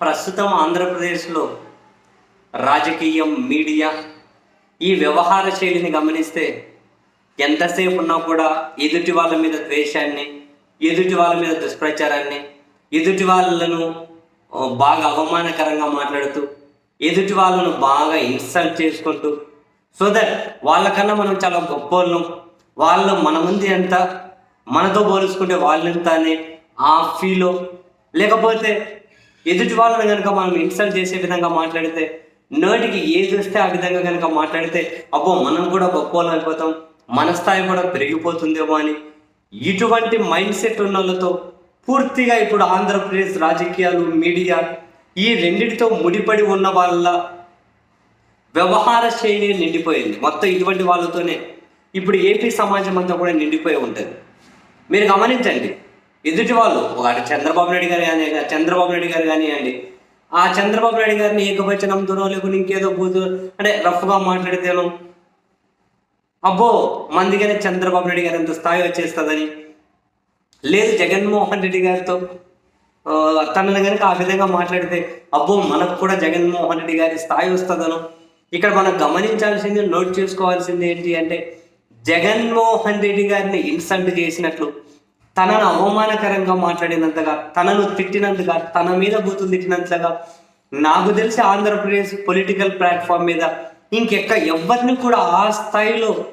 ప్రస్తుతం ఆంధ్రప్రదేశ్లో రాజకీయం మీడియా ఈ వ్యవహార శైలిని గమనిస్తే ఎంతసేపు ఉన్నా కూడా ఎదుటి వాళ్ళ మీద ద్వేషాన్ని ఎదుటి వాళ్ళ మీద దుష్ప్రచారాన్ని ఎదుటి వాళ్ళను బాగా అవమానకరంగా మాట్లాడుతూ ఎదుటి వాళ్ళను బాగా ఇన్సల్ట్ చేసుకుంటూ సో దట్ వాళ్ళకన్నా మనం చాలా గొప్పవాళ్ళం వాళ్ళు మన ముందు ఎంత మనతో పోల్చుకుంటే వాళ్ళెంత అనే ఆ ఫీలో లేకపోతే ఎదుటి వాళ్ళని కనుక మనం ఇన్సల్ట్ చేసే విధంగా మాట్లాడితే నోటికి ఏది వస్తే ఆ విధంగా కనుక మాట్లాడితే అబ్బో మనం కూడా గొప్ప అయిపోతాం మన స్థాయి కూడా పెరిగిపోతుందేమో అని ఇటువంటి మైండ్ సెట్ ఉన్న వాళ్ళతో పూర్తిగా ఇప్పుడు ఆంధ్రప్రదేశ్ రాజకీయాలు మీడియా ఈ రెండింటితో ముడిపడి ఉన్న వాళ్ళ వ్యవహార శైలి నిండిపోయింది. మొత్తం ఇటువంటి వాళ్ళతోనే ఇప్పుడు ఏపీ సమాజం అంతా కూడా నిండిపోయి ఉంటుంది. మీరు గమనించండి ఎదుటి వాళ్ళు వాడు చంద్రబాబు నాయుడు గారు కానీ చంద్రబాబు నాయుడు గారు కానివ్వండి ఆ చంద్రబాబు నాయుడు గారిని ఏకవచనంతోనో లేకుంటే ఇంకేదో బూతు అంటే రఫ్గా మాట్లాడితేనో అబ్బో మందికైనా చంద్రబాబు నాయుడు గారు ఎంత స్థాయి వచ్చేస్తుందని. లేదు జగన్మోహన్ రెడ్డి గారితో తనను తనని కనుక ఆ విధంగా మాట్లాడితే అబ్బో మనకు కూడా జగన్మోహన్ రెడ్డి గారి స్థాయి వస్తుందను. ఇక్కడ మనం గమనించాల్సింది నోట్ చేసుకోవాల్సింది ఏంటి అంటే జగన్మోహన్ రెడ్డి గారిని ఇన్సల్ట్ చేసినట్లు తనను అవమానకరంగా మాట్లాడినంతగా తనను తిట్టినంతగా తన మీద బూతులు తిట్టినంతగా నాకు తెలిసి ఆంధ్రప్రదేశ్ పొలిటికల్ ప్లాట్ఫామ్ మీద ఇంకెక్క ఎవరిని కూడా ఆ స్థాయిలో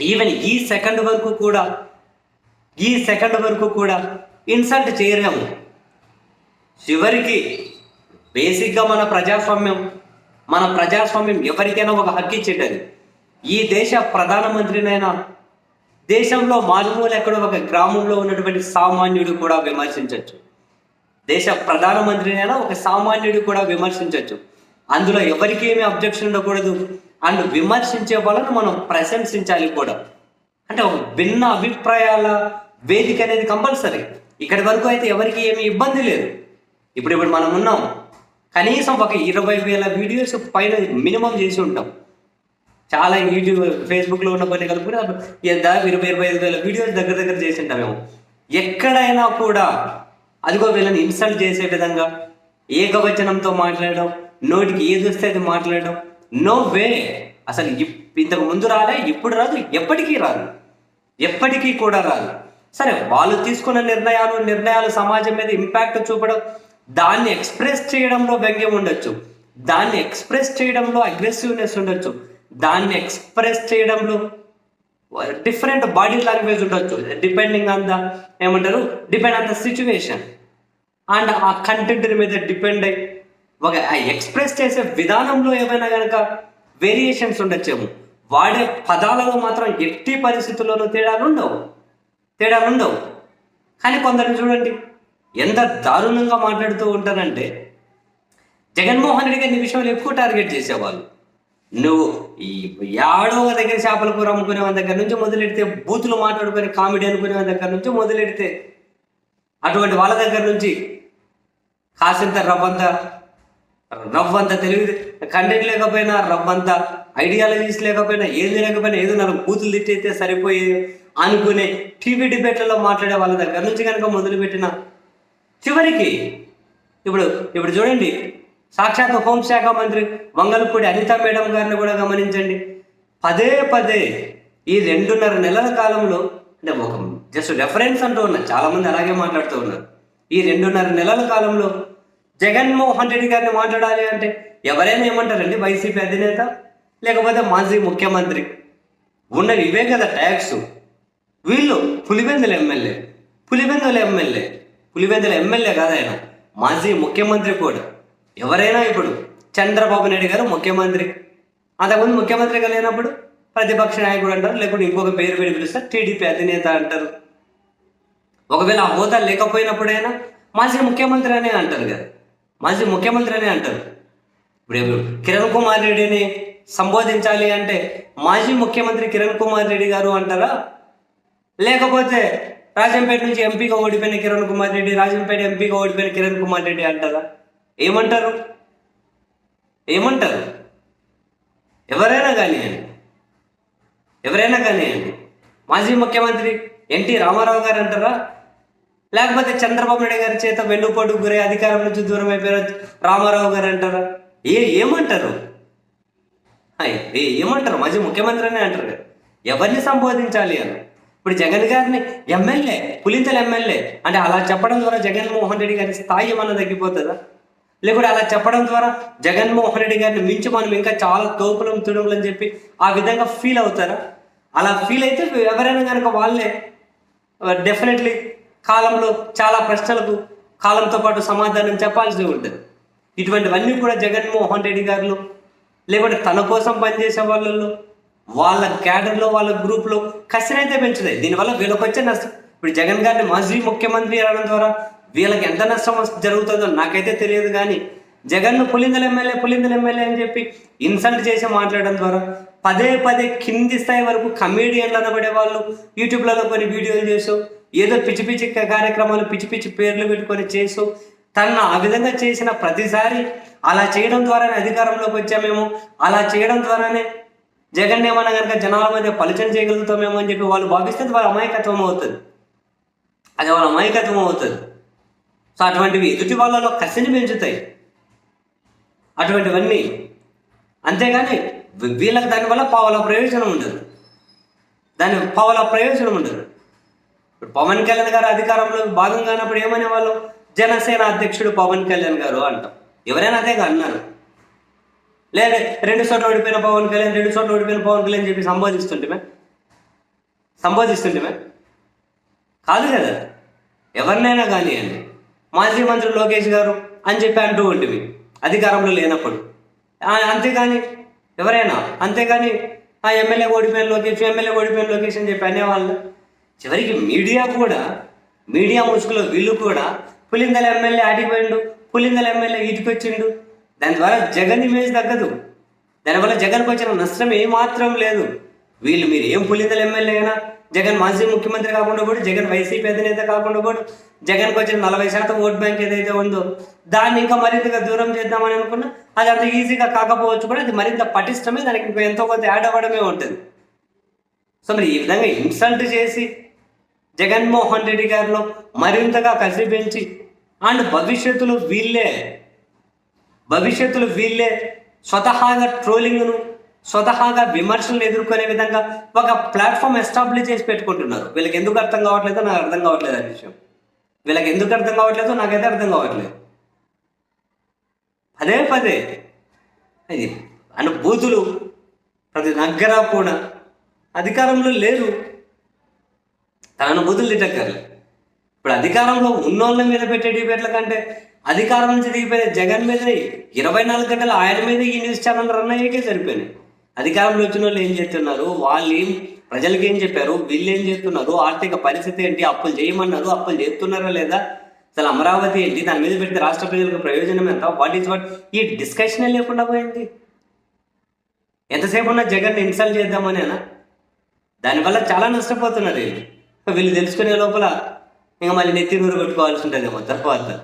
ఈవెన్ ఈ సెకండ్ వరకు కూడా ఈ సెకండ్ వరకు కూడా ఇన్సల్ట్ చేయలేము. చివరికి బేసిక్గా మన ప్రజాస్వామ్యం మన ప్రజాస్వామ్యం ఎవరికైనా ఒక హక్కు ఇచ్చేటది. ఈ దేశ ప్రధానమంత్రినైనా దేశంలో మారుమూల ఎక్కడో ఒక గ్రామంలో ఉన్నటువంటి సామాన్యుడు కూడా విమర్శించవచ్చు. దేశ ప్రధానమంత్రినైనా ఒక సామాన్యుడు కూడా విమర్శించవచ్చు. అందులో ఎవరికి ఏమి అబ్జెక్షన్ ఉండకూడదు? అండ్ విమర్శించే వాళ్ళను మనం ప్రశంసించాలి కూడా. అంటే ఒక భిన్న అభిప్రాయాల వేదిక అనేది కంపల్సరీ. ఇక్కడి వరకు అయితే ఎవరికి ఏమీ ఇబ్బంది లేదు. ఇప్పుడు ఇప్పుడు మనం ఉన్నాం. కనీసం ఒక ఇరవై వేల వీడియోస్ పైన మినిమం చేసి ఉంటాం. చాలా యూట్యూబ్ ఫేస్బుక్లో ఉన్న కొన్ని కలుపుకుని దాదాపు ఇరవై ఇరవై ఐదు వేల వీడియోస్ దగ్గర దగ్గర చేసి మేము. ఎక్కడైనా కూడా అదిగో వీళ్ళని ఇన్సల్ట్ చేసే విధంగా ఏకవచనంతో మాట్లాడడం నోటికి ఏది వస్తే అది మాట్లాడడం నో వే అసలు ఇప్- ఇంతకు ముందు రాలే ఇప్పుడు రాదు ఎప్పటికీ రాదు. ఎప్పటికీ కూడా రాదు. సరే వాళ్ళు తీసుకున్న నిర్ణయాలు నిర్ణయాలు సమాజం మీద ఇంపాక్ట్ చూపడం దాన్ని ఎక్స్ప్రెస్ చేయడంలో వ్యంగ్యం ఉండొచ్చు. దాన్ని ఎక్స్ప్రెస్ చేయడంలో అగ్రెసివ్నెస్ ఉండొచ్చు. దాన్ని ఎక్స్ప్రెస్ చేయడంలో డిఫరెంట్ బాడీ లాంగ్వేజ్ ఉండొచ్చు. డిపెండింగ్ ఆన్ ద ఏమంటారు? Depend on the situation and ఆ కంటెంట్ మీద డిపెండ్ అయ్యి ఒక ఎక్స్ప్రెస్ చేసే విధానంలో ఏమైనా కనుక వేరియేషన్స్ ఉండొచ్చేమో. వాడే పదాలలో మాత్రం ఎట్టి పరిస్థితుల్లోనూ తేడాలు ఉండవు. తేడాలు ఉండవు. కానీ కొందరిని చూడండి ఎంత దారుణంగా మాట్లాడుతూ ఉంటారంటే జగన్మోహన్ రెడ్డి గారిని విషయంలో ఎక్కువ టార్గెట్ చేసేవాళ్ళు? నువ్వు ఈ యాడో దగ్గర చేపల కూర అమ్ముకునే వాళ్ళ దగ్గర నుంచి మొదలెడితే బూతులు మాట్లాడుకునే కామెడీ అనుకునే వాళ్ళ దగ్గర నుంచి మొదలెడితే అటువంటి వాళ్ళ దగ్గర నుంచి కాసింత రవ్వంత రవ్వంత తెలివి కంటెంట్ లేకపోయినా రవ్వంత ఐడియాలజీస్ లేకపోయినా ఏది లేకపోయినా ఏదో నాకు బూతులు తిట్టయితే సరిపోయే అనుకునే టీవీ డిబేట్లలో మాట్లాడే వాళ్ళ దగ్గర నుంచి కనుక మొదలుపెట్టిన చివరికి ఇప్పుడు ఇప్పుడు చూడండి సాక్షాత్ హోంశాఖ మంత్రి వంగలపూడి అనిత మేడం గారిని కూడా గమనించండి. పదే పదే ఈ రెండున్నర నెలల కాలంలో అంటే ఒక జస్ట్ రెఫరెన్స్ అంటూ ఉన్నారు చాలామంది అలాగే మాట్లాడుతూ ఉన్నారు. ఈ రెండున్నర నెలల కాలంలో జగన్మోహన్ రెడ్డి గారిని మాట్లాడాలి అంటే ఎవరైనా ఏమంటారండి వైసీపీ అధినేత? లేకపోతే మాజీ ముఖ్యమంత్రి? ఉన్నవి ఇవే కదా ట్యాక్స్. వీళ్ళు Pulivendula MLA Pulivendula MLA Pulivendula MLA కాదు ఆయన మాజీ ముఖ్యమంత్రి కూడా. ఎవరైనా ఇప్పుడు చంద్రబాబు నాయుడు గారు ముఖ్యమంత్రి. అంతకుముందు ముఖ్యమంత్రిగా లేనప్పుడు ప్రతిపక్ష నాయకుడు అంటారు లేకుంటే ఇంకొక పేరు పెట్టి పిలుస్తారు టీడీపీ అధినేత అంటారు. ఒకవేళ ఆ హోదా లేకపోయినప్పుడైనా మాజీ ముఖ్యమంత్రి అనే అంటారు కదా. మాజీ ముఖ్యమంత్రి అనే అంటారు. ఇప్పుడు కిరణ్ కుమార్ రెడ్డిని సంబోధించాలి అంటే మాజీ ముఖ్యమంత్రి కిరణ్ కుమార్ రెడ్డి గారు అంటారా? లేకపోతే రాజంపేట నుంచి ఎంపీగా ఓడిపోయిన కిరణ్ కుమార్ రెడ్డి రాజంపేట ఎంపీగా ఓడిపోయిన కిరణ్ కుమార్ రెడ్డి అంటారా? ఏమంటారు? ఏమంటారు? ఎవరైనా కానివ్వండి. ఎవరైనా కానివ్వండి. మాజీ ముఖ్యమంత్రి ఎన్టీ రామారావు గారు అంటారా? లేకపోతే చంద్రబాబు నాయుడు గారి చేత వెన్నుపోటు గురై అధికారం నుంచి దూరం అయిపోయారు రామారావు గారు అంటారా? ఏ ఏమంటారు? ఏ ఏమంటారు? మాజీ ముఖ్యమంత్రి అనే అంటారు ఎవరిని సంబోధించాలి అని? ఇప్పుడు జగన్ గారిని ఎమ్మెల్యే పులింతల ఎమ్మెల్యే అంటే అలా చెప్పడం ద్వారా జగన్మోహన్ రెడ్డి గారి స్థాయి ఏమన్నా తగ్గిపోతుందా? లేకుంటే అలా చెప్పడం ద్వారా జగన్మోహన్ రెడ్డి గారిని మించి మనం ఇంకా చాలా తోపులం తుడుములు అని చెప్పి ఆ విధంగా ఫీల్ అవుతారా? అలా ఫీల్ అయితే ఎవరైనా కనుక వాళ్ళే డెఫినెట్లీ కాలంలో చాలా ప్రశ్నలకు కాలంతో పాటు సమాధానం చెప్పాల్సి ఉంటుంది. ఇటువంటివన్నీ కూడా జగన్మోహన్ రెడ్డి గారు లేకుంటే తన కోసం పనిచేసే వాళ్ళల్లో వాళ్ళ క్యాడర్లో వాళ్ళ గ్రూప్లో కసినైతే పెంచుతాయి. దీనివల్ల వీళ్ళకి వచ్చే నష్టం. ఇప్పుడు జగన్ గారిని మాజీ ముఖ్యమంత్రి అనడం ద్వారా వీళ్ళకి ఎంత నష్టం జరుగుతుందో నాకైతే తెలియదు కానీ జగన్ను పులిందల ఎమ్మెల్యే పులిందల ఎమ్మెల్యే అని చెప్పి ఇన్సల్ట్ చేసి మాట్లాడడం ద్వారా పదే పదే కింది స్థాయి వరకు కమేడియన్లు అనబడే వాళ్ళు యూట్యూబ్లలో కొన్ని వీడియోలు చేసు ఏదో పిచ్చి పిచ్చి కార్యక్రమాలు పిచ్చి పిచ్చి పేర్లు పెట్టుకొని చేసు తను ఆ విధంగా చేసిన ప్రతిసారి అలా చేయడం ద్వారానే అధికారంలోకి వచ్చామేమో అలా చేయడం ద్వారానే జగన్ ఏమన్నా కనుక జనాల మధ్య పలుచన చేయగలుగుతామేమో అని చెప్పి వాళ్ళు భావిస్తే వాళ్ళ అమాయకత్వం అవుతుంది. అది వాళ్ళ అమాయకత్వం అవుతుంది. సో అటువంటివి ఎదుటి వాళ్ళలో కసిని పెంచుతాయి అటువంటివన్నీ అంతేగాని వీళ్ళకి దానివల్ల పావుల ప్రయోజనం ఉండదు. దాని పావుల ప్రయోజనం ఉండదు. ఇప్పుడు పవన్ కళ్యాణ్ గారు అధికారంలో భాగంగా ఉన్నప్పుడు ఏమనే వాళ్ళు జనసేన అధ్యక్షుడు పవన్ కళ్యాణ్ గారు అంటాం. ఎవరైనా అదే అన్నారు. లేదా రెండు చోట్ల ఓడిపోయిన పవన్ కళ్యాణ్ రెండు చోట్ల ఓడిపోయిన పవన్ కళ్యాణ్ చెప్పి సంబోధిస్తుంటే సంబోధిస్తుంటే కాదు కదా. ఎవరినైనా కానివ్వండి మాజీ మంత్రి లోకేష్ గారు అని చెప్పి అంటూ ఉంటుంది అధికారంలో లేనప్పుడు. అంతేకాని అంతేగాని ఎవరైనా అంతేగాని ఆ ఎమ్మెల్యే ఓడిపోయిన లోకేష్ ఎమ్మెల్యే ఓడిపోయిన లోకేష్ అని చెప్పి అనేవాళ్ళు. చివరికి మీడియా కూడా మీడియా ముసుగులో వీళ్ళు కూడా పులిందల ఎమ్మెల్యే ఆడిపోయిండు పులిందల ఎమ్మెల్యే ఇటుకు వచ్చిండు దాని ద్వారా జగన్ ఇమేజ్ తగ్గదు. దానివల్ల జగన్కి వచ్చిన నష్టం ఏమాత్రం లేదు. వీళ్ళు మీరు ఏం పులిందల ఎమ్మెల్యే అయినా జగన్ మాజీ ముఖ్యమంత్రి కాకుండా కూడా జగన్ వైసీపీ అధినేత కాకుండా కూడా జగన్కి వచ్చిన నలభై శాతం ఓట్ బ్యాంక్ ఏదైతే ఉందో దాన్ని ఇంకా మరింతగా దూరం చేద్దామని అనుకున్నా అది అంత ఈజీగా కాకపోవచ్చు కూడా అది మరింత పటిష్టమే దానికి ఇంకా ఎంతో కొంత యాడ్ అవ్వడమే ఉంటుంది. సో మరి ఈ విధంగా ఇన్సల్ట్ చేసి జగన్మోహన్ రెడ్డి గారిలో మరింతగా కసి పెంచి అండ్ భవిష్యత్తులో వీళ్ళే భవిష్యత్తులో వీళ్ళే స్వతహాగా ట్రోలింగ్ను స్వతహాగా విమర్శలను ఎదుర్కొనే విధంగా ఒక ప్లాట్ఫామ్ ఎస్టాబ్లిష్ చేసి పెట్టుకుంటున్నారు. వీళ్ళకి ఎందుకు అర్థం కావట్లేదో నాకు అర్థం కావట్లేదు అనే విషయం. వీళ్ళకి ఎందుకు అర్థం కావట్లేదో నాకైతే అర్థం కావట్లేదు. పదే పదే అది అనుభూతులు ప్రతి దగ్గర కూడా అధికారంలో లేరు. తన అనుభూతులు తిట్టక్కర్లే. ఇప్పుడు అధికారంలో ఉన్నోళ్ళ మీద పెట్టే డిబేట్ల కంటే అధికారం నుంచి దిగిపోయిన జగన్ మీద ఇరవై నాలుగు గంటలు ఆయన మీద ఈ న్యూస్ ఛానల్ రన్ అయ్యేకే సరిపోయినాయి. అధికారంలో వచ్చిన వాళ్ళు ఏం చేస్తున్నారు? వాళ్ళు ఏం ప్రజలకి ఏం చెప్పారు? వీళ్ళు ఏం చేస్తున్నారు? ఆర్థిక పరిస్థితి ఏంటి? అప్పులు చేయమన్నారు? అప్పులు చేస్తున్నారా లేదా? అసలు అమరావతి ఏంటి? దాని మీద పెడితే రాష్ట్ర ప్రజలకు ప్రయోజనం ఎంత? వాట్ ఈస్ వాట్ ఈ డిస్కషన్ లేకుండా పోయింది. ఎంతసేపు ఉన్న జగన్ ఇన్సల్ట్ చేద్దామనేనా? దానివల్ల చాలా నష్టపోతున్నారు వీళ్ళు. వీళ్ళు తెలుసుకునే లోపల ఇంకా మళ్ళీ నెత్తి నూరు ఉంటుంది ఉంటుందేమో తర్వాత.